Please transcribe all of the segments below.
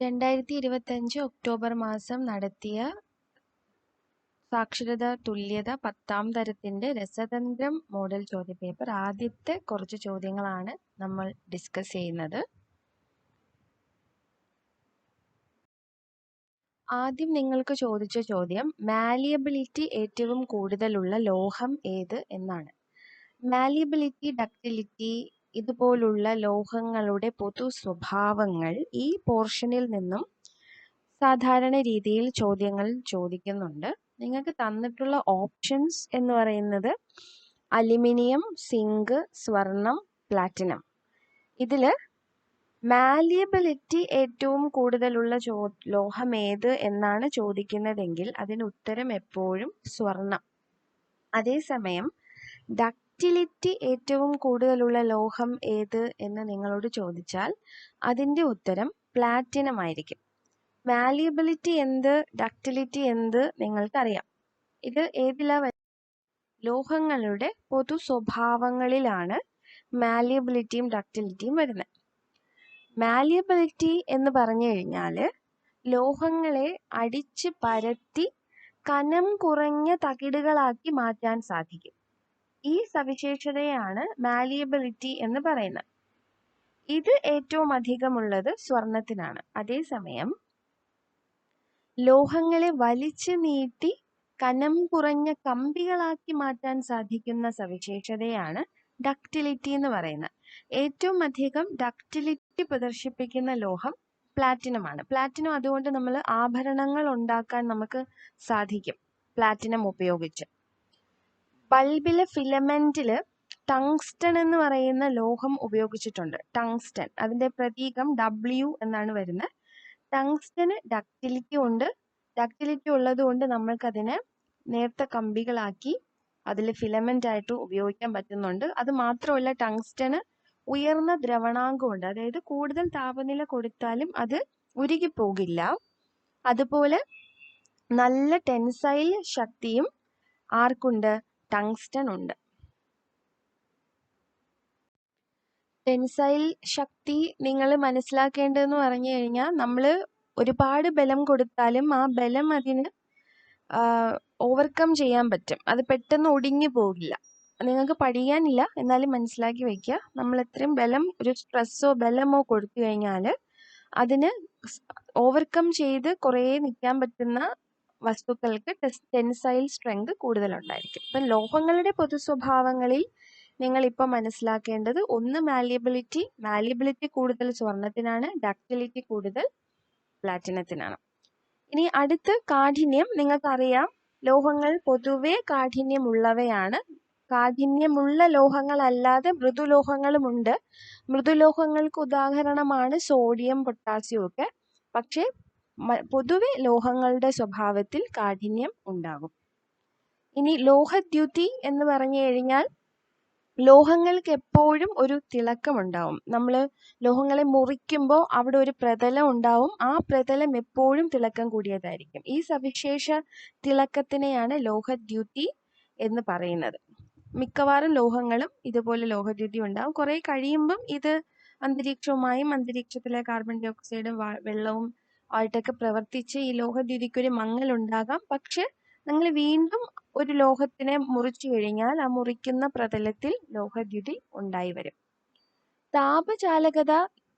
രണ്ടായിരത്തി ഇരുപത്തഞ്ച് ഒക്ടോബർ മാസം നടത്തിയ സാക്ഷരത തുല്യത പത്താം തരത്തിന്റെ രസതന്ത്രം മോഡൽ ചോദ്യപേപ്പർ. ആദ്യത്തെ കുറച്ച് ചോദ്യങ്ങളാണ് നമ്മൾ ഡിസ്കസ് ചെയ്യുന്നത്. ആദ്യം നിങ്ങൾക്ക് ചോദിച്ച ചോദ്യം മാലിയബിലിറ്റി ഏറ്റവും കൂടുതലുള്ള ലോഹം ഏത്? എന്നാണ്. മാലിയബിലിറ്റി ഡക്റ്റിലിറ്റി ഇതുപോലുള്ള ലോഹങ്ങളുടെ പൊതു സ്വഭാവങ്ങൾ ഈ പോർഷനിൽ നിന്നും സാധാരണ രീതിയിൽ ചോദ്യങ്ങൾ ചോദിക്കുന്നുണ്ട്. നിങ്ങൾക്ക് തന്നിട്ടുള്ള ഓപ്ഷൻസ് എന്ന് പറയുന്നത് അലുമിനിയം സിങ്ക് സ്വർണം പ്ലാറ്റിനം ഇതിൽ മാലിയബിലിറ്റി ഏറ്റവും കൂടുതലുള്ള ചോ ലോഹം ഏത് എന്നാണ് ചോദിക്കുന്നതെങ്കിൽ അതിന് ഉത്തരം എപ്പോഴും സ്വർണം അതേസമയം ഡക്റ്റിലിറ്റി ഏറ്റവും കൂടുതലുള്ള ലോഹം ഏത് എന്ന് നിങ്ങളോട് ചോദിച്ചാൽ അതിന്റെ ഉത്തരം പ്ലാറ്റിനം ആയിരിക്കും. മാലിയബിലിറ്റി എന്ത് ഡക്റ്റിലിറ്റി എന്ത് നിങ്ങൾക്കറിയാം. ഇത് ഏതിലാ ലോഹങ്ങളുടെ പൊതു സ്വഭാവങ്ങളിലാണ് മാലിയബിലിറ്റിയും ഡക്റ്റിലിറ്റിയും വരുന്നത്. മാലിയബിലിറ്റി എന്ന് പറഞ്ഞു കഴിഞ്ഞാൽ ലോഹങ്ങളെ അടിച്ച് പരത്തി കനം കുറഞ്ഞ തകിടുകളാക്കി മാറ്റാൻ സാധിക്കും. ഈ സവിശേഷതയാണ് മാലിയബിലിറ്റി എന്ന് പറയുന്നത്. ഇത് ഏറ്റവും അധികമുള്ളത് സ്വർണത്തിനാണ്. അതേസമയം ലോഹങ്ങളെ വലിച്ചു നീട്ടി കനം കുറഞ്ഞ കമ്പികളാക്കി മാറ്റാൻ സാധിക്കുന്ന സവിശേഷതയാണ് ഡക്റ്റിലിറ്റി എന്ന് പറയുന്നത്. ഏറ്റവും അധികം ഡക്റ്റിലിറ്റി പ്രദർശിപ്പിക്കുന്ന ലോഹം പ്ലാറ്റിനം ആണ്. പ്ലാറ്റിനം അതുകൊണ്ട് നമ്മൾ ആഭരണങ്ങൾ ഉണ്ടാക്കാൻ നമുക്ക് സാധിക്കും പ്ലാറ്റിനം ഉപയോഗിച്ച്. ബൾബിലെ ഫിലമെന്റിൽ ടങ്സ്റ്റൺ എന്ന് പറയുന്ന ലോഹം ഉപയോഗിച്ചിട്ടുണ്ട്. ടങ്സ്റ്റൺ. അതിന്റെ പ്രതീകം ഡബ്ല്യു എന്നാണ് വരുന്നത്. ടങ്സ്റ്റന് ഡക്റ്റിലിറ്റി ഉണ്ട്. ഡക്റ്റിലിറ്റി ഉള്ളത് കൊണ്ട് നമ്മൾക്കതിനെ നേർത്ത കമ്പികളാക്കി അതിൽ ഫിലമെന്റ് ആയിട്ട് ഉപയോഗിക്കാൻ പറ്റുന്നുണ്ട്. അത് മാത്രമല്ല ടങ്സ്റ്റന് ഉയർന്ന ദ്രവണാങ്കമുണ്ട് അതായത് കൂടുതൽ താപനില കൊടുത്താലും അത് ഉരുകി പോകില്ല അതുപോലെ നല്ല ടെൻസൈൽ ശക്തിയും ആർക്കുണ്ട്? ടങ്സ്റ്റൺ ഉണ്ട്. ടെൻസൈൽ ശക്തി നിങ്ങൾ മനസ്സിലാക്കേണ്ടതെന്ന് പറഞ്ഞു കഴിഞ്ഞാൽ നമ്മൾ ഒരുപാട് ബലം കൊടുത്താലും ആ ബലം അതിന് ഓവർകം ചെയ്യാൻ പറ്റും. അത് പെട്ടെന്ന് ഒടിഞ്ഞു പോകില്ല. നിങ്ങൾക്ക് പഠിക്കാനില്ല എന്നാലും മനസ്സിലാക്കി വയ്ക്കുക നമ്മൾ എത്രയും ബലം ഒരു സ്ട്രെസ്സോ ബലമോ കൊടുത്തു കഴിഞ്ഞാൽ അതിന് ഓവർകം ചെയ്ത് കുറേ നിൽക്കാൻ പറ്റുന്ന വസ്തുക്കൾക്ക് ടെൻസൈൽ സ്ട്രെങ്ത് കൂടുതലുണ്ടായിരിക്കും. അപ്പം ലോഹങ്ങളുടെ പൊതു സ്വഭാവങ്ങളിൽ നിങ്ങൾ ഇപ്പോൾ മനസ്സിലാക്കേണ്ടത് ഒന്ന് മാലിയബിലിറ്റി മാലിയബിലിറ്റി കൂടുതൽ സ്വർണത്തിനാണ് ഡക്റ്റിലിറ്റി കൂടുതൽ പ്ലാറ്റിനത്തിനാണ് ഇനി അടുത്ത് കാഠിന്യം നിങ്ങൾക്കറിയാം. ലോഹങ്ങൾ പൊതുവെ കാഠിന്യമുള്ളവയാണ്. കാഠിന്യമുള്ള ലോഹങ്ങളല്ലാതെ മൃദുലോഹങ്ങളുമുണ്ട്. മൃദുലോഹങ്ങൾക്ക് ഉദാഹരണമാണ് സോഡിയം പൊട്ടാസ്യം ഒക്കെ. പക്ഷേ പൊതുവെ ലോഹങ്ങളുടെ സ്വഭാവത്തിൽ കാഠിന്യം ഉണ്ടാകും. ഇനി ലോഹദ്യുതി എന്ന് പറഞ്ഞു കഴിഞ്ഞാൽ ലോഹങ്ങൾക്ക് എപ്പോഴും ഒരു തിളക്കമുണ്ടാവും. നമ്മൾ ലോഹങ്ങളെ മുറിക്കുമ്പോൾ അവിടെ ഒരു പ്രതലം ഉണ്ടാവും. ആ പ്രതലം എപ്പോഴും തിളക്കം കൂടിയതായിരിക്കും. ഈ സവിശേഷ തിളക്കത്തിനെയാണ് ലോഹദ്യുതി എന്ന് പറയുന്നത്. മിക്കവാറും ലോഹങ്ങളും ഇതുപോലെ ലോഹദ്യുതി ഉണ്ടാവും. കുറെ കഴിയുമ്പം ഇത് അന്തരീക്ഷവുമായും അന്തരീക്ഷത്തിലെ കാർബൺ ഡൈ ഓക്സൈഡും വെള്ളവും ആയിട്ടൊക്കെ പ്രവർത്തിച്ച് ഈ ലോഹദ്യുതിക്കൊരു മങ്ങലുണ്ടാകാം. പക്ഷെ നിങ്ങൾ വീണ്ടും ഒരു ലോഹത്തിനെ മുറിച്ചു കഴിഞ്ഞാൽ ആ മുറിക്കുന്ന പ്രതലത്തിൽ ലോഹദ്യുതി ഉണ്ടായി വരും. താപചാലകത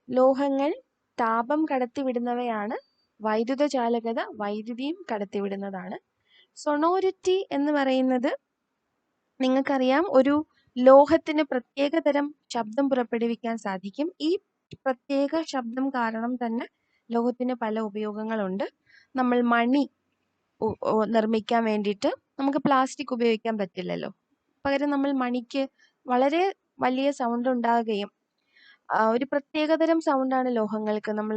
ലോഹങ്ങൾ താപം കടത്തിവിടുന്നവയാണ്. വൈദ്യുത ചാലകത വൈദ്യുതിയും കടത്തിവിടുന്നതാണ്. സൊണോരിറ്റി എന്ന് പറയുന്നത് നിങ്ങൾക്കറിയാം ഒരു ലോഹത്തിന് പ്രത്യേകതരം ശബ്ദം പുറപ്പെടുവിക്കാൻ സാധിക്കും. ഈ പ്രത്യേക ശബ്ദം കാരണം തന്നെ ലോഹത്തിന് പല ഉപയോഗങ്ങളുണ്ട്. നമ്മൾ മണി നിർമ്മിക്കാൻ വേണ്ടിയിട്ട് നമുക്ക് പ്ലാസ്റ്റിക് ഉപയോഗിക്കാൻ പറ്റില്ലല്ലോ. പകരം നമ്മൾ മണിക്ക് വളരെ വലിയ സൗണ്ട് ഉണ്ടാകുകയും ഒരു പ്രത്യേകതരം സൗണ്ടാണ് ലോഹങ്ങൾക്ക്. നമ്മൾ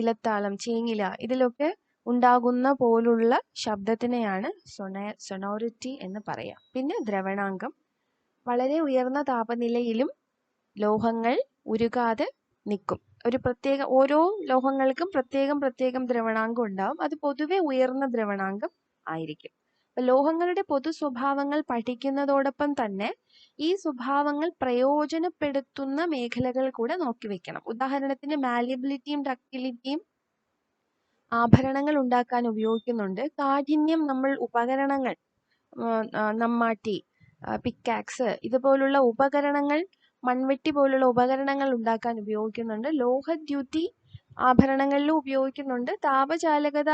ഇലത്താളം ചേങ്ങില ഇതിലൊക്കെ ഉണ്ടാകുന്ന പോലുള്ള ശബ്ദത്തിനെയാണ് സൊണ സൊണോറിറ്റി എന്ന് പറയാം. പിന്നെ ദ്രവണാങ്കം. വളരെ ഉയർന്ന താപനിലയിലും ലോഹങ്ങൾ ഉരുകാതെ നിൽക്കും. ഒരു പ്രത്യേക ഓരോ ലോഹങ്ങൾക്കും പ്രത്യേകം പ്രത്യേകം ദ്രവണാങ്കം ഉണ്ടാവും. അത് പൊതുവെ ഉയർന്ന ദ്രവണാങ്കം ആയിരിക്കും. ലോഹങ്ങളുടെ പൊതു സ്വഭാവങ്ങൾ പഠിക്കുന്നതോടൊപ്പം തന്നെ ഈ സ്വഭാവങ്ങൾ പ്രയോജനപ്പെടുത്തുന്ന മേഖലകൾ കൂടെ നോക്കി വെക്കണം. ഉദാഹരണത്തിന് മാലിയബിലിറ്റിയും ഡക്റ്റിലിറ്റിയും ആഭരണങ്ങൾ ഉണ്ടാക്കാൻ ഉപയോഗിക്കുന്നുണ്ട്. കാഠിന്യം നമ്മൾ ഉപകരണങ്ങൾ നമ്മാട്ടി പിക്കാക്സ് ഇതുപോലുള്ള ഉപകരണങ്ങൾ മൺവെട്ടി പോലുള്ള ഉപകരണങ്ങൾ ഉണ്ടാക്കാൻ ഉപയോഗിക്കുന്നുണ്ട്. ലോഹദ്യുതി ആഭരണങ്ങളിലും ഉപയോഗിക്കുന്നുണ്ട്. താപചാലകത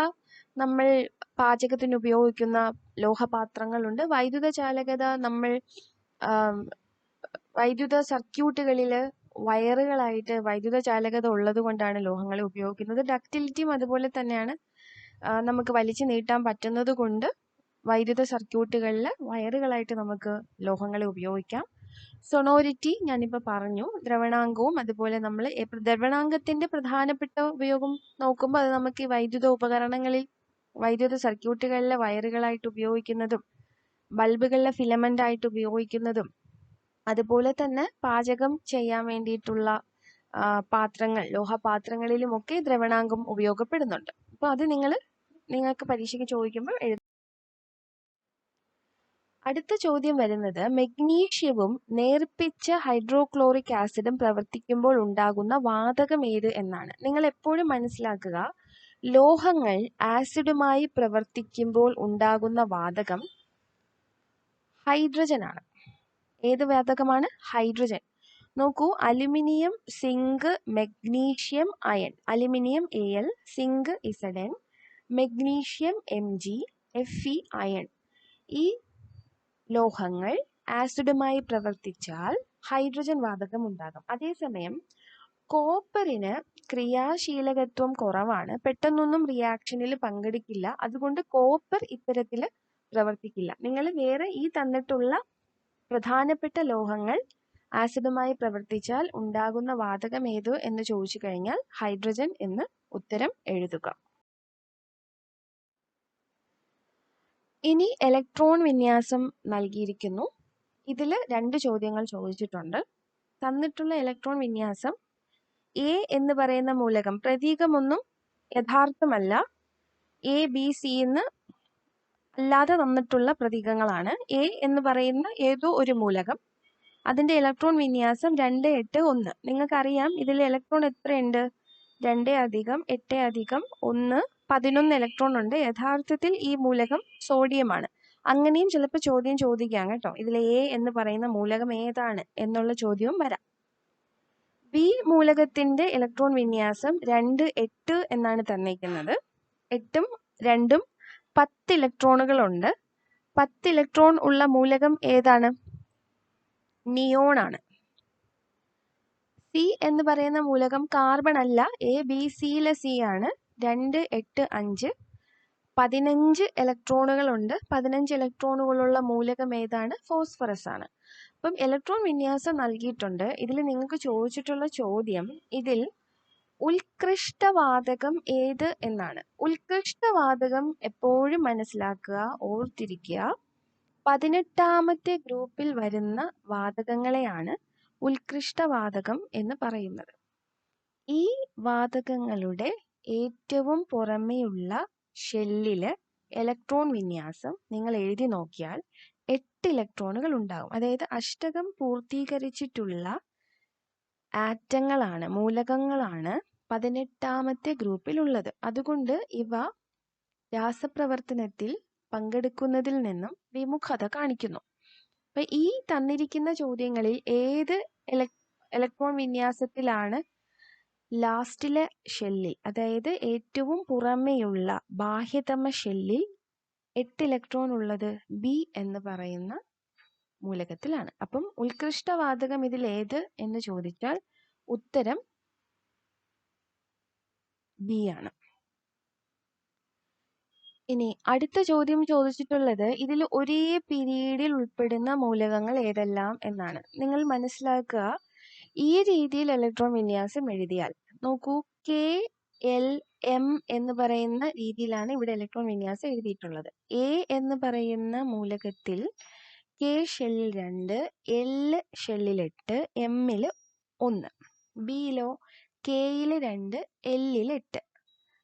നമ്മൾ പാചകത്തിന് ഉപയോഗിക്കുന്ന ലോഹപാത്രങ്ങളുണ്ട്. വൈദ്യുത ചാലകത നമ്മൾ വൈദ്യുത സർക്യൂട്ടുകളിൽ വയറുകളായിട്ട് വൈദ്യുത ചാലകത ഉള്ളത് കൊണ്ടാണ് ലോഹങ്ങളെ ഉപയോഗിക്കുന്നത്. ഡക്റ്റിലിറ്റിയും അതുപോലെ തന്നെയാണ് നമുക്ക് വലിച്ചു നീട്ടാൻ പറ്റുന്നത് കൊണ്ട് വൈദ്യുത സർക്യൂട്ടുകളിൽ വയറുകളായിട്ട് നമുക്ക് ലോഹങ്ങളെ ഉപയോഗിക്കാം. സൊണോരിറ്റി ഞാനിപ്പോൾ പറഞ്ഞു. ദ്രവണാങ്കവും അതുപോലെ നമ്മൾ ദ്രവണാങ്കത്തിന്റെ പ്രധാനപ്പെട്ട ഉപയോഗം നോക്കുമ്പോൾ അത് നമുക്ക് വൈദ്യുത ഉപകരണങ്ങളിൽ വൈദ്യുത സർക്യൂട്ടുകളിലെ വയറുകളായിട്ട് ഉപയോഗിക്കുന്നതും ബൾബുകളിലെ ഫിലമെന്റ് ആയിട്ട് ഉപയോഗിക്കുന്നതും അതുപോലെ തന്നെ പാചകം ചെയ്യാൻ വേണ്ടിയിട്ടുള്ള പാത്രങ്ങൾ ലോഹപാത്രങ്ങളിലുമൊക്കെ ദ്രവണാങ്കം ഉപയോഗപ്പെടുന്നുണ്ട്. അപ്പോൾ അത് നിങ്ങൾ നിങ്ങൾക്ക് പരീക്ഷയ്ക്ക് ചോദിക്കുമ്പോൾ എഴുതി അടുത്ത ചോദ്യം വരുന്നത് മെഗ്നീഷ്യവും നേർപ്പിച്ച ഹൈഡ്രോക്ലോറിക് ആസിഡും പ്രവർത്തിക്കുമ്പോൾ ഉണ്ടാകുന്ന വാതകം ഏത് എന്നാണ്. നിങ്ങൾ എപ്പോഴും മനസ്സിലാക്കുക ലോഹങ്ങൾ ആസിഡുമായി പ്രവർത്തിക്കുമ്പോൾ ഉണ്ടാകുന്ന വാതകം ഹൈഡ്രജൻ ആണ്. ഏത് വാതകമാണ്? ഹൈഡ്രജൻ. നോക്കൂ aluminium zinc magnesium iron. Aluminium A L zinc Z N magnesium M G F E iron. ഈ ലോഹങ്ങൾ ആസിഡുമായി പ്രവർത്തിച്ചാൽ ഹൈഡ്രജൻ വാതകം ഉണ്ടാകും. അതേസമയം കോപ്പറിന് ക്രിയാശീലകത്വം കുറവാണ്. പെട്ടെന്നൊന്നും റിയാക്ഷനിൽ പങ്കെടുക്കില്ല. അതുകൊണ്ട് കോപ്പർ ഇത്തരത്തിൽ പ്രവർത്തിക്കില്ല. നിങ്ങൾ വേറെ ഈ തന്നിട്ടുള്ള പ്രധാനപ്പെട്ട ലോഹങ്ങൾ ആസിഡുമായി പ്രവർത്തിച്ചാൽ ഉണ്ടാകുന്ന വാതകം ഏത് എന്ന് ചോദിച്ചു കഴിഞ്ഞാൽ ഹൈഡ്രജൻ എന്ന് ഉത്തരം എഴുതുക. ഇനി ഇലക്ട്രോൺ വിന്യാസം നൽകിയിരിക്കുന്നു. ഇതിൽ രണ്ട് ചോദ്യങ്ങൾ ചോദിച്ചിട്ടുണ്ട്. തന്നിട്ടുള്ള ഇലക്ട്രോൺ വിന്യാസം എ എന്ന് പറയുന്ന മൂലകം പ്രതീകമൊന്നും യഥാർത്ഥമല്ല. എ ബി സി എന്ന് അല്ലാതെ തന്നിട്ടുള്ള പ്രതീകങ്ങളാണ്. എ എന്ന് പറയുന്ന ഏതോ ഒരു മൂലകം. അതിന്റെ ഇലക്ട്രോൺ വിന്യാസം രണ്ട് എട്ട് ഒന്ന്. നിങ്ങൾക്കറിയാം ഇതിൽ ഇലക്ട്രോൺ എത്രയുണ്ട്? രണ്ട് അധികം എട്ട് അധികം ഒന്ന് പതിനൊന്ന് ഇലക്ട്രോൺ ഉണ്ട്. യഥാർത്ഥത്തിൽ ഈ മൂലകം സോഡിയമാണ് അങ്ങനെയും ചിലപ്പോൾ ചോദ്യം ചോദിക്കാം കേട്ടോ. ഇതിൽ എ എന്ന് പറയുന്ന മൂലകം ഏതാണ് എന്നുള്ള ചോദ്യവും വരാം. ബി മൂലകത്തിന്റെ ഇലക്ട്രോൺ വിന്യാസം രണ്ട് എട്ട് എന്നാണ് തന്നിരിക്കുന്നത്. എട്ടും രണ്ടും പത്ത് ഇലക്ട്രോണുകളുണ്ട് പത്ത് ഇലക്ട്രോൺ ഉള്ള മൂലകം ഏതാണ്? നിയോൺ ആണ്. സി എന്ന് പറയുന്ന മൂലകം കാർബൺ അല്ല. എ ബി സിയിലെ സി ആണ്. രണ്ട് എട്ട് അഞ്ച്. പതിനഞ്ച് ഇലക്ട്രോണുകളുണ്ട്. പതിനഞ്ച് ഇലക്ട്രോണുകളുള്ള മൂലകം ഏതാണ്? ഫോസ്ഫറസ് ആണ്. അപ്പം ഇലക്ട്രോൺ വിന്യാസം നൽകിയിട്ടുണ്ട്. ഇതിൽ നിങ്ങൾക്ക് ചോദിച്ചിട്ടുള്ള ചോദ്യം ഇതിൽ ഉത്കൃഷ്ടവാതകം ഏത് എന്നാണ്. ഉത്കൃഷ്ടവാതകം എപ്പോഴും മനസ്സിലാക്കുക ഓർത്തിരിക്കുക. പതിനെട്ടാമത്തെ ഗ്രൂപ്പിൽ വരുന്ന വാതകങ്ങളെയാണ് ഉത്കൃഷ്ടവാതകം എന്ന് പറയുന്നത്. ഈ വാതകങ്ങളുടെ ഏറ്റവും പുറമെയുള്ള ഷെല്ലിൽ ഇലക്ട്രോൺ വിന്യാസം നിങ്ങൾ എഴുതി നോക്കിയാൽ എട്ട് ഇലക്ട്രോണുകൾ ഉണ്ടാകും അതായത് അഷ്ടകം പൂർത്തീകരിച്ചിട്ടുള്ള ആറ്റങ്ങളാണ് മൂലകങ്ങളാണ് പതിനെട്ടാമത്തെ ഗ്രൂപ്പിൽ ഉള്ളത്. അതുകൊണ്ട് ഇവ രാസപ്രവർത്തനത്തിൽ പങ്കെടുക്കുന്നതിൽ നിന്നും വിമുഖത കാണിക്കുന്നു. അപ്പൊ ഈ തന്നിരിക്കുന്ന ചോദ്യങ്ങളിൽ ഏത് ഇലക്ട്രോൺ വിന്യാസത്തിലാണ് ലാസ്റ്റിലെ ഷെല്ലിൽ അതായത് ഏറ്റവും പുറമെയുള്ള ബാഹ്യതമ ഷെല്ലിൽ എട്ട് ഇലക്ട്രോൺ ഉള്ളത് ബി എന്ന് പറയുന്ന മൂലകത്തിലാണ്. അപ്പം ഉത്കൃഷ്ടവാതകം ഏത് എന്ന് ചോദിച്ചാൽ ഉത്തരം ബി ആണ്. ഇനി അടുത്ത ചോദ്യം ചോദിച്ചിട്ടുള്ളത് ഇതിൽ ഒരേ പീരീഡിൽ ഉൾപ്പെടുന്ന മൂലകങ്ങൾ ഏതെല്ലാം എന്നാണ്. നിങ്ങൾ മനസ്സിലാക്കുക. ഈ രീതിയിൽ ഇലക്ട്രോൺ വിന്യാസം എഴുതിയാൽ നോക്കൂ കെ എൽ എം എന്ന് പറയുന്ന രീതിയിലാണ് ഇവിടെ ഇലക്ട്രോൺ വിന്യാസം എഴുതിയിട്ടുള്ളത്. എ എന്ന് പറയുന്ന മൂലകത്തിൽ കെ ഷെല്ലിൽ രണ്ട് എൽ ഷെല്ലിൽ എട്ട് എമ്മിൽ ഒന്ന്. ബിയിലോ കെയിൽ രണ്ട് എല്ലിൽ എട്ട്.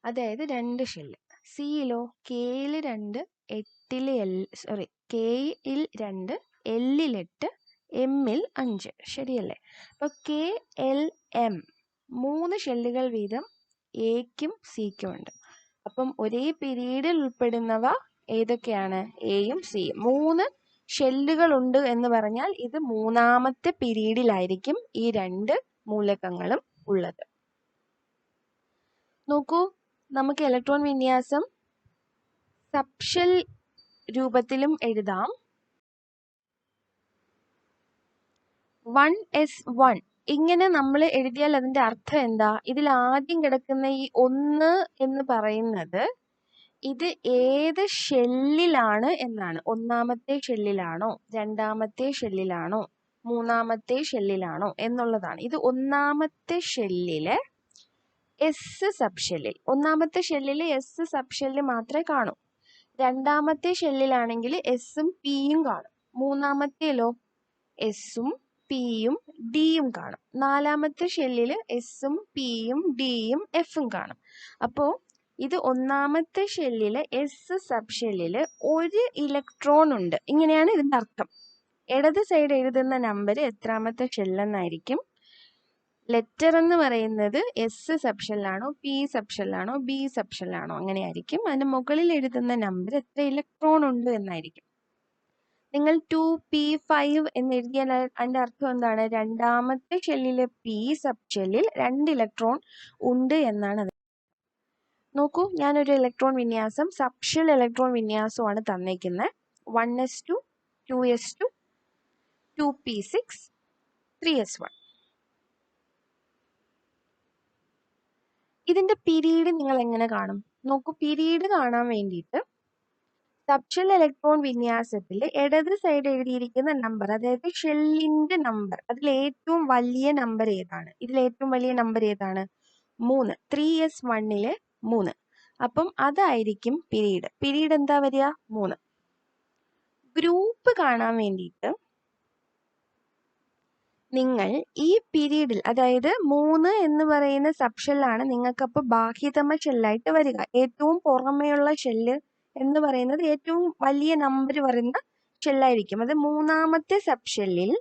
അതായത് രണ്ട് ഷെല്ല് സിയിലോ കെയിൽ രണ്ട് എട്ടിൽ എൽ സോറി കെയിൽ രണ്ട് എല്ലിൽ എട്ട് എമ്മിൽ അഞ്ച്. ശരിയല്ലേ? അപ്പോൾ കെ എൽ എം മൂന്ന് ഷെല്ലുകൾ വീതം എക്കും സിക്കും ഉണ്ട്. അപ്പം ഒരേ പിരീഡിൽ ഉൾപ്പെടുന്നവ ഏതൊക്കെയാണ്? എയും സിയും മൂന്ന് ഷെല്ലുകൾ ഉണ്ട് എന്ന് പറഞ്ഞാൽ ഇത് മൂന്നാമത്തെ പീരീഡിലായിരിക്കും ഈ രണ്ട് മൂലകങ്ങളും ഉള്ളത്. നോക്കൂ നമുക്ക് ഇലക്ട്രോൺ വിന്യാസം സബ്ഷെൽ രൂപത്തിലും എഴുതാം. One S one. ഇങ്ങനെ നമ്മൾ എഴുതിയാൽ അതിന്റെ അർത്ഥം എന്താ? ഇതിൽ ആദ്യം കിടക്കുന്ന ഈ ഒന്ന് എന്ന് പറയുന്നത് ഇത് ഏത് ഷെല്ലിലാണ് എന്നാണ്. ഒന്നാമത്തെ ഷെല്ലിലാണോ? രണ്ടാമത്തെ ഷെല്ലിലാണോ? മൂന്നാമത്തെ ഷെല്ലിലാണോ? എന്നുള്ളതാണ്. ഇത് ഒന്നാമത്തെ ഷെല്ലിലെ എസ് സബ് ഷെല്ലിൽ ഒന്നാമത്തെ ഷെല്ലിൽ എസ് സബ് ഷെല്ല് മാത്രമേ കാണൂ. രണ്ടാമത്തെ ഷെല്ലിലാണെങ്കിൽ എസും പിയും കാണും. മൂന്നാമത്തേലോ? എസും പിയും ഡിയും കാണും. നാലാമത്തെ ഷെല്ലിൽ എസും പിയും ഡിയും എഫും കാണും. അപ്പോൾ ഇത് ഒന്നാമത്തെ ഷെല്ലിൽ എസ് സബ് ഷെല്ലിൽ ഒരു ഇലക്ട്രോൺ ഉണ്ട്. ഇങ്ങനെയാണ് ഇതിന്റെ അർത്ഥം. ഇടത് സൈഡ് എഴുതുന്ന നമ്പർ എത്രാമത്തെ ഷെല്ലെന്നായിരിക്കും ലെറ്റർ എന്ന് പറയുന്നത് എസ് ഷെല്ലാണോ പി സബ്ഷനിലാണോ ബി സബ്ഷനിലാണോ അങ്ങനെയായിരിക്കും. അതിന്റെ മുകളിൽ എഴുതുന്ന നമ്പർ എത്ര ഇലക്ട്രോൺ ഉണ്ട് എന്നായിരിക്കും. നിങ്ങൾ ടു പി ഫൈവ് എന്ന് എഴുതിയാൽ അതിന്റെ അർത്ഥം എന്താണ്? രണ്ടാമത്തെ ഷെല്ലിലെ പി സബ് ഷെല്ലിൽ രണ്ട് ഇലക്ട്രോൺ ഉണ്ട് എന്നാണ് അത്. നോക്കൂ ഞാനൊരു ഇലക്ട്രോൺ വിന്യാസം സബ് ഷെൽ ഇലക്ട്രോൺ വിന്യാസമാണ് തന്നേക്കുന്നത് one S two two S two two P six three S one ഇതിന്റെ പിരീഡ് നിങ്ങൾ എങ്ങനെ കാണും? നോക്കൂ പീരീഡ് കാണാൻ വേണ്ടിയിട്ട് സബ്ഷൽ ഇലക്ട്രോൺ വിന്യാസത്തിൽ ഇടത് സൈഡ് എഴുതിയിരിക്കുന്ന നമ്പർ അതായത് ഷെല്ലിന്റെ നമ്പർ അതിൽ ഏറ്റവും വലിയ നമ്പർ ഏതാണ്? ഇതിൽ ഏറ്റവും വലിയ നമ്പർ ഏതാണ്? മൂന്ന്. ത്രീ എസ് വണ്ണിലെ മൂന്ന്. അപ്പം അതായിരിക്കും പിരീഡ്. പിരീഡ് എന്താ വരിക? മൂന്ന്. ഗ്രൂപ്പ് കാണാൻ വേണ്ടിയിട്ട് നിങ്ങൾ ഈ പീരീഡിൽ അതായത് മൂന്ന് എന്ന് പറയുന്ന സബ് ഷെല്ലാണ് നിങ്ങൾക്ക് അപ്പോൾ ബാഹ്യതമ ഷെല്ലായിട്ട് വരിക. ഏറ്റവും പുറമെയുള്ള ഷെല്ല് എന്ന് പറയുന്നത് ഏറ്റവും വലിയ നമ്പർ പറയുന്ന ഷെല്ലായിരിക്കും അത് മൂന്നാമത്തെ സബ് ഷെല്ലിൽ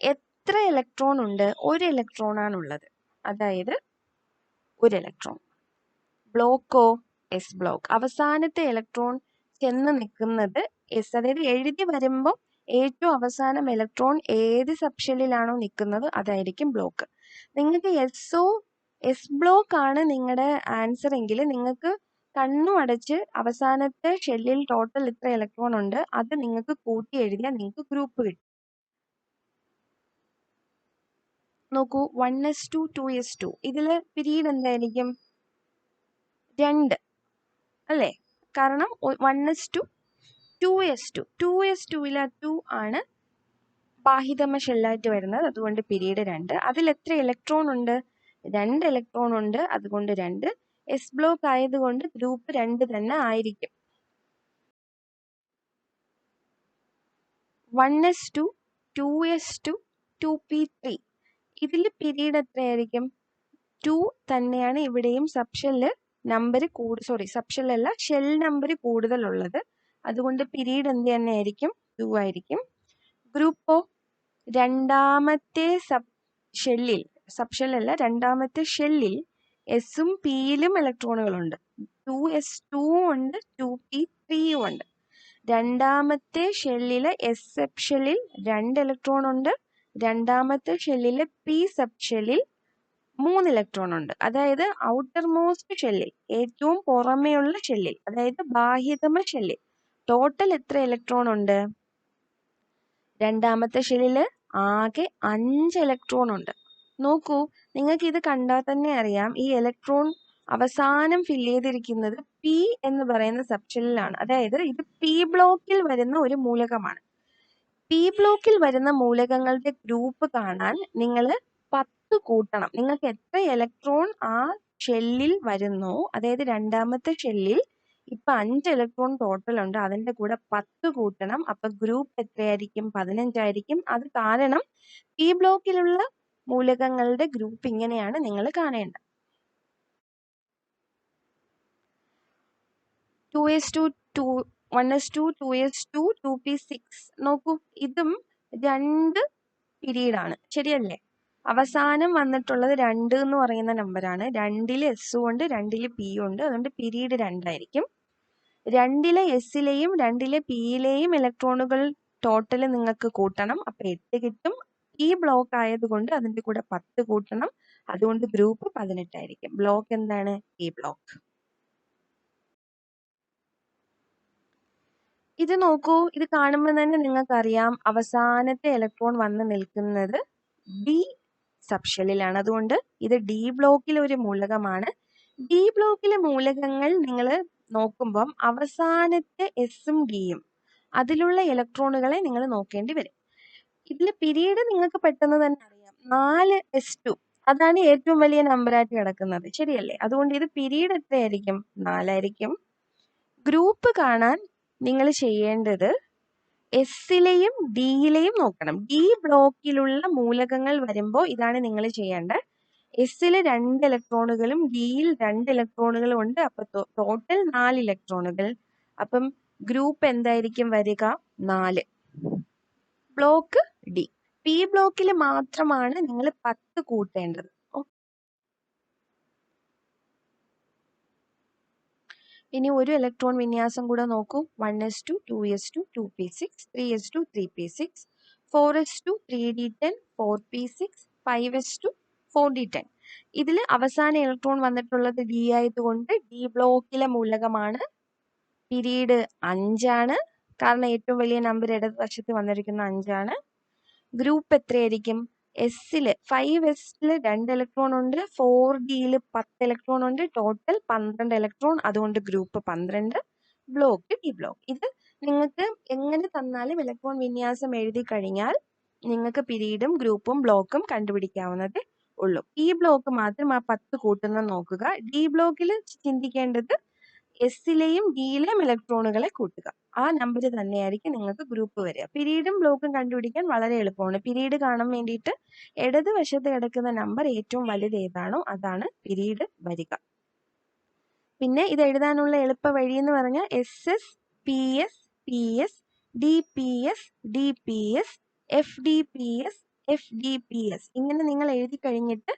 എത്ര ഇലക്ട്രോൺ ഉണ്ട്? ഒരു ഇലക്ട്രോൺ ആണുള്ളത്. അതായത് ഒരു ഇലക്ട്രോൺ ബ്ലോക്കോ എസ് ബ്ലോക്ക് അവസാനത്തെ ഇലക്ട്രോൺ ചെന്ന് നിൽക്കുന്നത് എസ് അതായത് എഴുതി വരുമ്പോൾ ഏറ്റവും അവസാനം ഇലക്ട്രോൺ ഏത് ഷെല്ലിലാണോ നിൽക്കുന്നത് അതായിരിക്കും ബ്ലോക്ക് നിങ്ങൾക്ക് എസ് ഒ എസ് ബ്ലോക്ക് ആണ് നിങ്ങളുടെ ആൻസർ എങ്കിൽ നിങ്ങൾക്ക് കണ്ണും അടച്ച് അവസാനത്തെ ഷെല്ലിൽ ടോട്ടൽ ഇത്ര ഇലക്ട്രോൺ ഉണ്ട്. അത് നിങ്ങൾക്ക് കൂട്ടി എഴുതിയാൽ നിങ്ങൾക്ക് ഗ്രൂപ്പ് കിട്ടും. നോക്കൂ one S two two S two ഇതിൽ പിരീഡ് എന്തായിരിക്കും? രണ്ട്. അല്ലേ? കാരണം one S two two S two two S ടുവിലെ two ആണ് ബാഹിതമ ഷെല്ലായിട്ട് വരുന്നത്. അതുകൊണ്ട് പിരീഡ് രണ്ട്. അതിൽ എത്ര ഇലക്ട്രോൺ ഉണ്ട്? രണ്ട് ഇലക്ട്രോൺ ഉണ്ട്. അതുകൊണ്ട് രണ്ട്. എസ് ബ്ലോക്ക് ആയതുകൊണ്ട് ഗ്രൂപ്പ് രണ്ട് തന്നെ ആയിരിക്കും. One S two two S two two P three ഇതിൽ പിരീഡ് എത്രയായിരിക്കും? ടു തന്നെയാണ് ഇവിടെയും സബ്ഷെല്ല് നമ്പർ കൂടു സോറി സബ്ഷെല്ലല്ല ഷെൽ നമ്പർ കൂടുതലുള്ളത്. അതുകൊണ്ട് പിരീഡ് എന്ത് തന്നെ ആയിരിക്കും. ടു ആയിരിക്കും ഗ്രൂപ്പോ രണ്ടാമത്തെ സബ് ഷെല്ലിൽ സബ് ഷെല്ലല്ല രണ്ടാമത്തെ ഷെല്ലിൽ എസും പിയിലും ഇലക്ട്രോണുകളുണ്ട്. ടു എസ് ടു ഉണ്ട് ടു പി ത്രീയും ഉണ്ട്. രണ്ടാമത്തെ ഷെല്ലിലെ എസ് സബ് ഷെല്ലിൽ രണ്ട് ഇലക്ട്രോൺ ഉണ്ട് രണ്ടാമത്തെ ഷെല്ലിലെ പി സബ് ഷെല്ലിൽ മൂന്ന് ഇലക്ട്രോൺ ഉണ്ട് അതായത് ഔട്ടർ മോസ്റ്റ് ഷെല്ലിൽ ഏറ്റവും പുറമെയുള്ള ഷെല്ലിൽ അതായത് ബാഹ്യതമ ഷെല്ലിൽ ടോട്ടൽ എത്ര ഇലക്ട്രോൺ ഉണ്ട് രണ്ടാമത്തെ ഷെല്ലിൽ ആകെ അഞ്ച് ഇലക്ട്രോൺ ഉണ്ട് നോക്കൂ നിങ്ങൾക്ക് ഇത് കണ്ടാൽ തന്നെ അറിയാം ഈ ഇലക്ട്രോൺ അവസാനം ഫില്ല് ചെയ്തിരിക്കുന്നത് പി എന്ന് പറയുന്ന സബ്ഷെല്ലിലാണ് അതായത് ഇത് പി ബ്ലോക്കിൽ വരുന്ന ഒരു മൂലകമാണ്. പി ബ്ലോക്കിൽ വരുന്ന മൂലകങ്ങളുടെ ഗ്രൂപ്പ് കാണാൻ നിങ്ങൾ പത്ത് കൂട്ടണം. നിങ്ങൾക്ക് എത്ര ഇലക്ട്രോൺ ആ ഷെല്ലിൽ വരുന്നോ? അതായത് രണ്ടാമത്തെ ഷെല്ലിൽ ഇപ്പൊ അഞ്ച് ഇലക്ട്രോൺ ടോട്ടൽ ഉണ്ട്. അതിന്റെ കൂടെ പത്ത് കൂട്ടണം. അപ്പൊ ഗ്രൂപ്പ് എത്രയായിരിക്കും? പതിനഞ്ചായിരിക്കും. അത് കാരണം പി ബ്ലോക്കിലുള്ള മൂലകങ്ങളുടെ ഗ്രൂപ്പ് ഇങ്ങനെയാണ് നിങ്ങൾ കാണേണ്ടത്. Two S two two one S two two S two two P six നോക്കൂ ഇതും രണ്ട് പീരീഡ് ആണ് ശരിയല്ലേ? അവസാനം വന്നിട്ടുള്ളത് രണ്ട് എന്ന് പറയുന്ന നമ്പറാണ് രണ്ടിൽ എസ് ഉണ്ട് രണ്ടിൽ പി ഉണ്ട്. അതുകൊണ്ട് പിരീഡ് രണ്ടായിരിക്കും. രണ്ടിലെ എസ്സിലെയും രണ്ടിലെ പിയിലെയും ഇലക്ട്രോണുകൾ ടോട്ടൽ നിങ്ങൾക്ക് കൂട്ടണം. അപ്പൊ എട്ട് കിട്ടും. ഈ ബ്ലോക്ക് ആയതുകൊണ്ട് അതിന്റെ കൂടെ പത്ത് കൂട്ടണം. അതുകൊണ്ട് ഗ്രൂപ്പ് പതിനെട്ടായിരിക്കും ബ്ലോക്ക് എന്താണ്? ഈ ബ്ലോക്ക് ഇത് നോക്കൂ. ഇത് കാണുമ്പോൾ തന്നെ നിങ്ങൾക്കറിയാം. അവസാനത്തെ ഇലക്ട്രോൺ വന്ന് നിൽക്കുന്നത് ബി സബ്ഷെല്ലിലാണ് അതുകൊണ്ട് ഇത് ഡി ബ്ലോക്കിലെ ഒരു മൂലകമാണ്. ഡി ബ്ലോക്കിലെ മൂലകങ്ങൾ നിങ്ങൾ നോക്കുമ്പം അവസാനത്തെ എസും ഡിയും അതിലുള്ള ഇലക്ട്രോണുകളെ നിങ്ങൾ നോക്കേണ്ടി വരും. ഇതിൽ പിരീഡ് നിങ്ങൾക്ക് പെട്ടെന്ന് തന്നെ അറിയാം. നാല് എസ് ടു അതാണ് ഏറ്റവും വലിയ നമ്പറായിട്ട് കിടക്കുന്നത്. ശരിയല്ലേ? അതുകൊണ്ട് ഇത് പിരീഡ് എത്രയായിരിക്കും? നാലായിരിക്കും. ഗ്രൂപ്പ് കാണാൻ നിങ്ങൾ ചെയ്യേണ്ടത് എസിലെയും ഡിയിലെയും നോക്കണം. ഡി ബ്ലോക്കിലുള്ള മൂലകങ്ങൾ വരുമ്പോൾ ഇതാണ് നിങ്ങൾ ചെയ്യേണ്ടത്. എസിൽ രണ്ട് ഇലക്ട്രോണുകളും ഡിയിൽ രണ്ട് ഇലക്ട്രോണുകളും ഉണ്ട്. അപ്പൊ ടോട്ടൽ നാല് ഇലക്ട്രോണുകൾ അപ്പം ഗ്രൂപ്പ് എന്തായിരിക്കും വരിക? നാല്. Block D. പി ബ്ലോക്കിൽ മാത്രമാണ് നിങ്ങൾ പത്ത് കൂട്ടേണ്ടത്. ഇനി ഒരു ഇലക്ട്രോൺ വിന്യാസം കൂടെ നോക്കൂ. One S two two S two two P six three S two three P six four S two three D ten four P six five S two four D ten ഇതിൽ അവസാന electron വന്നിട്ടുള്ളത് D ആയതുകൊണ്ട് D ബ്ലോക്കിലെ മൂലകമാണ് period അഞ്ചാണ്. കാരണം ഏറ്റവും വലിയ നമ്പർ ഇടതുവശത്ത് വന്നിരിക്കുന്ന അഞ്ചാണ്. ഗ്രൂപ്പ് എത്രയായിരിക്കും? എസ്സിൽ ഫൈവ് എസ്സിൽ രണ്ട് ഇലക്ട്രോൺ ഉണ്ട് ഫോർ ഡിയിൽ പത്ത് ഇലക്ട്രോൺ ഉണ്ട് ടോട്ടൽ പന്ത്രണ്ട് ഇലക്ട്രോൺ അതുകൊണ്ട് ഗ്രൂപ്പ് പന്ത്രണ്ട് ബ്ലോക്ക് ഡി ബ്ലോക്ക് ഇത് നിങ്ങൾക്ക് എങ്ങനെ തന്നാലും ഇലക്ട്രോൺ വിന്യാസം എഴുതി കഴിഞ്ഞാൽ നിങ്ങൾക്ക് പിരീഡും ഗ്രൂപ്പും ബ്ലോക്കും കണ്ടുപിടിക്കാവുന്നതേ ഉള്ളൂ. ഈ ബ്ലോക്ക് മാത്രം ആ പത്ത് കൂട്ടുന്ന നോക്കുക. ഡി ബ്ലോക്കിൽ ചിന്തിക്കേണ്ടത് എസ്സിലെയും ഡിയിലെയും ഇലക്ട്രോണുകളെ കൂട്ടുക. ആ നമ്പർ തന്നെയായിരിക്കും നിങ്ങൾക്ക് ഗ്രൂപ്പ് വരിക. പിരീഡും ബ്ലോക്കും കണ്ടുപിടിക്കാൻ വളരെ എളുപ്പമാണ്. പിരീഡ് കാണാൻ വേണ്ടിയിട്ട് ഇടത് വശത്ത് കിടക്കുന്ന നമ്പർ ഏറ്റവും വലുത് ഏതാണോ അതാണ് പിരീഡ് വരിക. പിന്നെ ഇത് എഴുതാനുള്ള എളുപ്പ വഴി എന്ന് പറഞ്ഞാൽ S S P S P S D P S D P S F D P S F D P S ഇങ്ങനെ നിങ്ങൾ എഴുതി കഴിഞ്ഞിട്ട്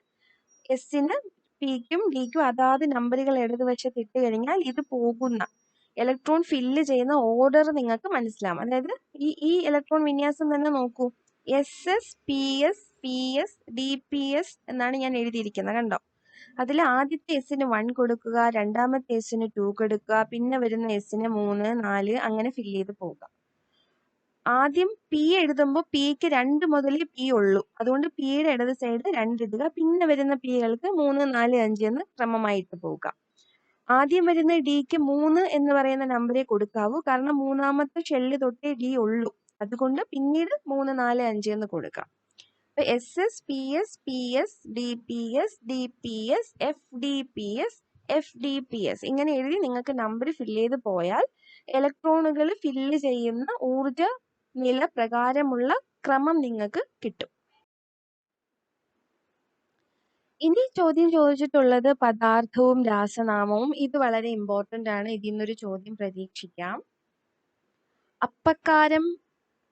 എസിന് പിക്കും ഡിക്കും അതാത് നമ്പറുകൾ ഇടതുവശത്ത് ഇട്ട് കഴിഞ്ഞാൽ ഇത് പോകുന്ന ഇലക്ട്രോൺ ഫില്ല് ചെയ്യുന്ന ഓർഡർ നിങ്ങൾക്ക് മനസ്സിലാവും. അതായത് ഈ ഈ ഇലക്ട്രോൺ വിന്യാസം തന്നെ നോക്കൂ. S S P S P S D P S എന്നാണ് ഞാൻ എഴുതിയിരിക്കുന്നത് കണ്ടോ? അതിൽ ആദ്യത്തെ എസിന് വൺ കൊടുക്കുക രണ്ടാമത്തെ എസിന് ടു കൊടുക്കുക പിന്നെ വരുന്ന എസിന് മൂന്ന് നാല് അങ്ങനെ ഫില്ല് ചെയ്ത് പോവുക. ആദ്യം പി എഴുതുമ്പോൾ പിക്ക് രണ്ട് മുതൽ പി ഉള്ളൂ. അതുകൊണ്ട് പിയുടെ ഇടത് സൈഡ് രണ്ട് ഇടുക. പിന്നെ വരുന്ന പികൾക്ക് മൂന്ന് നാല് അഞ്ച് എന്ന് ക്രമമായിട്ട് പോവുക. ആദ്യം വരുന്ന ഡിക്ക് മൂന്ന് എന്ന് പറയുന്ന നമ്പറേ കൊടുക്കാവൂ. കാരണം മൂന്നാമത്തെ ഷെല്ല് തൊട്ടേ ഡി ഉള്ളൂ. അതുകൊണ്ട് പിന്നീട് മൂന്ന് നാല് അഞ്ച് എന്ന് കൊടുക്കാം. അപ്പൊ S S P S P S D P S D P S F D P S F D P S ഇങ്ങനെ എഴുതി നിങ്ങൾക്ക് നമ്പർ ഫില്ല് ചെയ്ത് പോയാൽ ഇലക്ട്രോണുകൾ ഫില്ല് ചെയ്യുന്ന ഊർജ നില പ്രകാരമുള്ള ക്രമം നിങ്ങൾക്ക് കിട്ടും. ഇനി ചോദ്യം ചോദിച്ചിട്ടുള്ളത് പദാർത്ഥവും രാസനാമവും. ഇത് വളരെ ഇമ്പോർട്ടന്റ് ആണ്. ഇതിൽ നിന്നൊരു ചോദ്യം പ്രതീക്ഷിക്കാം. അപ്പക്കാരം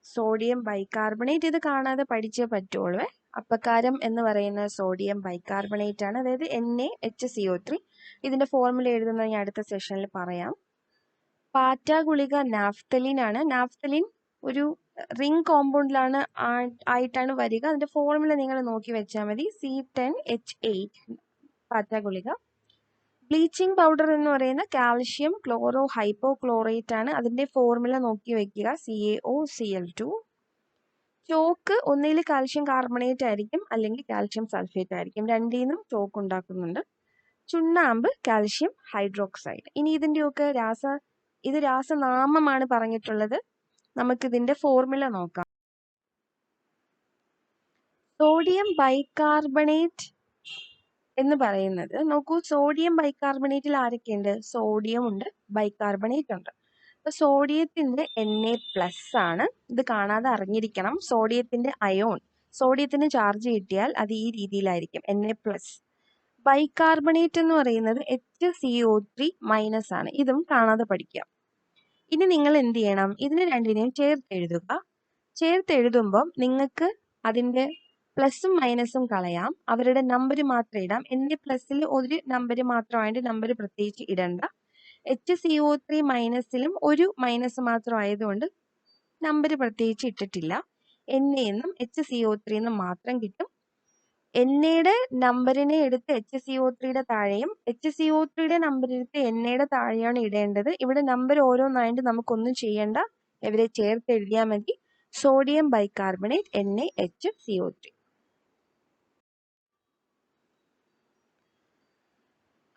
സോഡിയം ബൈകാർബണേറ്റ് ഇത് കാണാതെ പഠിച്ചേ പറ്റുള്ളൂ. അപ്പക്കാരം എന്ന് പറയുന്ന സോഡിയം ബൈകാർബണേറ്റ് ആണ്. അതായത് N A H C O three ഇതിന്റെ ഫോർമുല എഴുതുന്നത് ഞാൻ അടുത്ത സെഷനിൽ പറയാം. പാറ്റ ഗുളിക നാഫ്തലിൻ ആണ്. നാഫ്തലിൻ ഒരു റിംഗ് കോമ്പൗണ്ടിലാണ് ആയിട്ടാണ് വരിക. അതിന്റെ ഫോർമുല നിങ്ങൾ നോക്കി വെച്ചാൽ മതി. സി ടെൻ എച്ച് എയ്റ്റ് പാറ്റ ഗുളിക ബ്ലീച്ചിങ് പൗഡർ എന്ന് പറയുന്ന കാൽഷ്യം ക്ലോറോ ഹൈപ്പോ ക്ലോറേറ്റ് ആണ് അതിന്റെ ഫോർമുല നോക്കി വെക്കുക. C A O C L two chalk ഒന്നിൽ കാൽഷ്യം കാർബണേറ്റ് ആയിരിക്കും അല്ലെങ്കിൽ കാൽഷ്യം സൾഫേറ്റ് ആയിരിക്കും. രണ്ടിൽ നിന്നും ചോക്ക് ഉണ്ടാക്കുന്നുണ്ട്. ചുണ്ണാമ്പ് കാൽഷ്യം ഹൈഡ്രോക്സൈഡ്. ഇനി ഇതിന്റെയൊക്കെ രാസ ഇത് രാസനാമമാണ് പറഞ്ഞിട്ടുള്ളത്. നമുക്കിതിന്റെ ഫോർമുല നോക്കാം. സോഡിയം ബൈകാർബണേറ്റ് എന്ന് പറയുന്നത് നോക്കൂ സോഡിയം ബൈകാർബണേറ്റിൽ ആരൊക്കെയുണ്ട്? സോഡിയം ഉണ്ട് ബൈകാർബണേറ്റ് ഉണ്ട്. അപ്പൊ സോഡിയത്തിന്റെ എൻ എ പ്ലസ് ആണ്. ഇത് കാണാതെ അറിഞ്ഞിരിക്കണം. സോഡിയത്തിന്റെ അയോൺ സോഡിയത്തിന് ചാർജ് കിട്ടിയാൽ അത് ഈ രീതിയിലായിരിക്കും. എൻ എ പ്ലസ് ബൈകാർബണേറ്റ് എന്ന് പറയുന്നത് H C O three minus ആണ്. ഇതും കാണാതെ പഠിക്കുക ഇനി നിങ്ങൾ എന്ത് ചെയ്യണം? ഇതിന് രണ്ടിനെയും ചേർത്ത് എഴുതുക. ചേർത്ത് എഴുതുമ്പോൾ നിങ്ങൾക്ക് അതിന്റെ പ്ലസും മൈനസും കളയാം. അവരുടെ നമ്പർ മാത്രം ഇടാം. എന്റെ പ്ലസ്സിൽ ഒരു നമ്പർ മാത്രമായിട്ട് നമ്പർ പ്രത്യേകിച്ച് ഇടണ്ട. എച്ച് സി ഒ ത്രീ മൈനസിലും ഒരു മൈനസ് മാത്രം ആയതുകൊണ്ട് നമ്പർ പ്രത്യേകിച്ച് ഇട്ടിട്ടില്ല. എൻ എന്നും എച്ച് സി ഒ ത്രീ എന്നും മാത്രം കിട്ടും. എന്നയുടെ നമ്പറിനെ എടുത്ത് എച്ച് സി ഒ ത്രീയുടെ താഴെയും എച്ച് സി ഒ ത്രീയുടെ നമ്പർ എടുത്ത് എന്നയുടെ താഴെയാണ് ഇടേണ്ടത്. ഇവിടെ നമ്പർ ഓരോന്നായിട്ട് നമുക്കൊന്നും ചെയ്യേണ്ട. ഇവരെ ചേർത്ത് എഴുതിയാൽ മതി. Sodium bicarbonate N A H C O three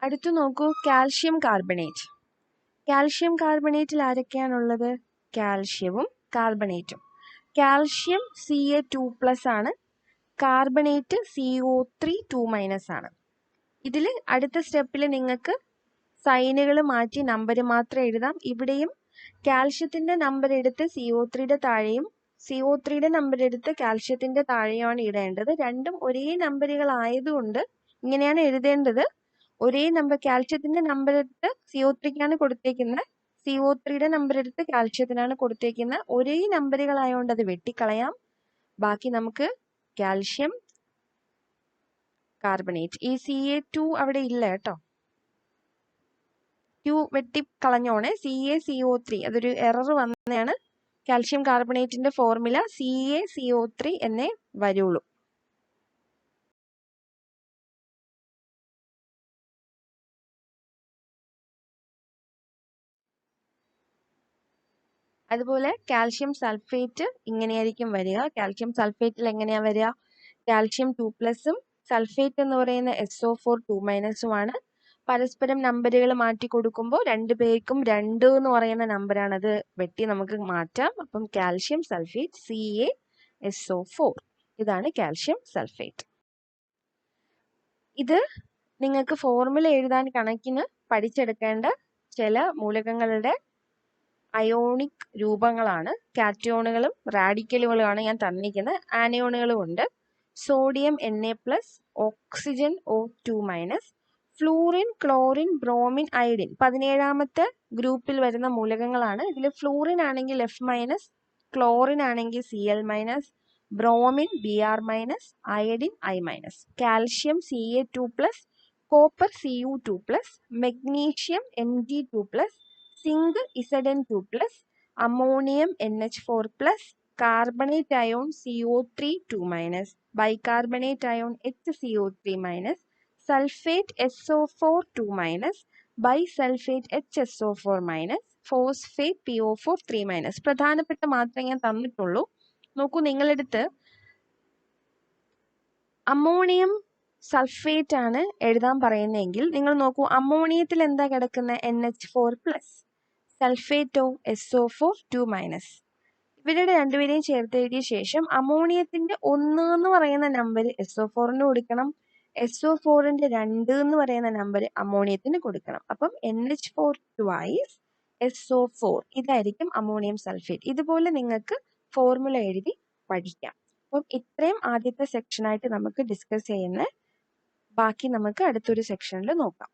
അടുത്തു നോക്കൂ കാൽഷ്യം കാർബണേറ്റ് കാൽഷ്യം കാർബണേറ്റിൽ ആരൊക്കെയാണുള്ളത്? കാൽഷ്യവും കാർബണേറ്റും calcium C A two plus ആണ്. Carbonate C O three two minus ആണ്. ഇതിൽ അടുത്ത സ്റ്റെപ്പിൽ നിങ്ങൾക്ക് സൈനുകൾ മാറ്റി നമ്പർ മാത്രം എഴുതാം. ഇവിടെയും കാൽഷ്യത്തിന്റെ നമ്പർ എടുത്ത് സി ഒ ത്രീയുടെ താഴെയും സി ഒ ത്രീയുടെ നമ്പർ എടുത്ത് കാൽഷ്യത്തിന്റെ താഴെയുമാണ് ഇടേണ്ടത്. രണ്ടും ഒരേ നമ്പറുകൾ ആയതുകൊണ്ട് ഇങ്ങനെയാണ് എഴുതേണ്ടത്. ഒരേ നമ്പർ കാൽഷ്യത്തിന്റെ നമ്പർ എടുത്ത് സി ഒ ത്രീക്കാണ് കൊടുത്തേക്കുന്നത് സി ഒ ത്രീയുടെ നമ്പർ എടുത്ത് കാൽഷ്യത്തിനാണ് കൊടുത്തേക്കുന്നത് ഒരേ നമ്പറുകൾ ആയതുകൊണ്ട് അത് വെട്ടിക്കളയാം. ബാക്കി നമുക്ക് കാൽഷ്യം കാർബണേറ്റ്. ഈ സി എ ടു അവിടെ ഇല്ല കേട്ടോ. ടു വെട്ടി കളഞ്ഞോണെ C A C O three അതൊരു എറർ വന്നതാണ്. Calcium കാർബണേറ്റിന്റെ formula C A C O three എന്നേ വരുള്ളൂ. അതുപോലെ കാൽഷ്യം സൾഫേറ്റ് ഇങ്ങനെയായിരിക്കും വരിക. കാൽഷ്യം സൾഫേറ്റിൽ എങ്ങനെയാ വരിക? കാൽഷ്യം ടു പ്ലസും സൾഫേറ്റ് എന്ന് പറയുന്ന എസ് ഒ ഫോർ ടു മൈനസും ആണ്. പരസ്പരം നമ്പറുകൾ മാറ്റി കൊടുക്കുമ്പോൾ രണ്ട് പേർക്കും രണ്ട് എന്ന് പറയുന്ന നമ്പറാണ് അത് വെട്ടി നമുക്ക് മാറ്റാം. അപ്പം calcium sulphate C A S O four ഇതാണ് കാൽഷ്യം സൾഫേറ്റ് ഇത് നിങ്ങൾക്ക് ഫോർമുല എഴുതാൻ കണക്കിന് പഠിച്ചെടുക്കേണ്ട ചില മൂലകങ്ങളുടെ അയോണിക് രൂപങ്ങളാണ്. കാറ്റയോണുകളും റാഡിക്കലുകളുമാണ് ഞാൻ തന്നിരിക്കുന്നത്. ആനയോണുകളും ഉണ്ട് sodium N A plus oxygen O two minus fluorine chlorine bromine iodine പതിനേഴാമത്തെ ഗ്രൂപ്പിൽ വരുന്ന മൂലകങ്ങളാണ്. ഇതിൽ ഫ്ലൂറിൻ ആണെങ്കിൽ എഫ് മൈനസ് ക്ലോറിൻ ആണെങ്കിൽ C L minus bromine B R minus iodine I minus calcium C A two plus copper C U two plus magnesium M G two plus zinc Z N two plus ammonium N H four plus carbonate ion C O three two minus bicarbonate ion H C O three minus sulphate S O four two minus bisulphate H S O four minus phosphate P O four three minus പ്രധാനപ്പെട്ട മാത്രമേ ഞാൻ തന്നിട്ടുള്ളൂ. നോക്കൂ നിങ്ങളെടുത്ത് ammonium sulphate ആണ് എഴുതാൻ പറയുന്നതെങ്കിൽ നിങ്ങൾ നോക്കൂ അമോണിയത്തിൽ എന്താ കിടക്കുന്നത് N H four plus സൾഫേറ്റോ S O four two minus ഇവരുടെ രണ്ടുപേരെയും ചേർത്ത് എഴുതിയ ശേഷം അമോണിയത്തിന്റെ ഒന്ന് എന്ന് പറയുന്ന നമ്പർ എസ് ഒ ഫോറിന് കൊടുക്കണം. എസ് ഒ ഫോറിന്റെ രണ്ട് എന്ന് പറയുന്ന നമ്പർ അമോണിയത്തിന് കൊടുക്കണം. അപ്പം N H four twice S O four ഇതായിരിക്കും അമോണിയം സൾഫേറ്റ് ഇതുപോലെ നിങ്ങൾക്ക് ഫോർമുല എഴുതി പഠിക്കാം. അപ്പം ഇത്രയും ആദ്യത്തെ സെക്ഷനായിട്ട് നമുക്ക് ഡിസ്കസ് ചെയ്യുന്ന ബാക്കി നമുക്ക് അടുത്തൊരു സെക്ഷനിൽ നോക്കാം.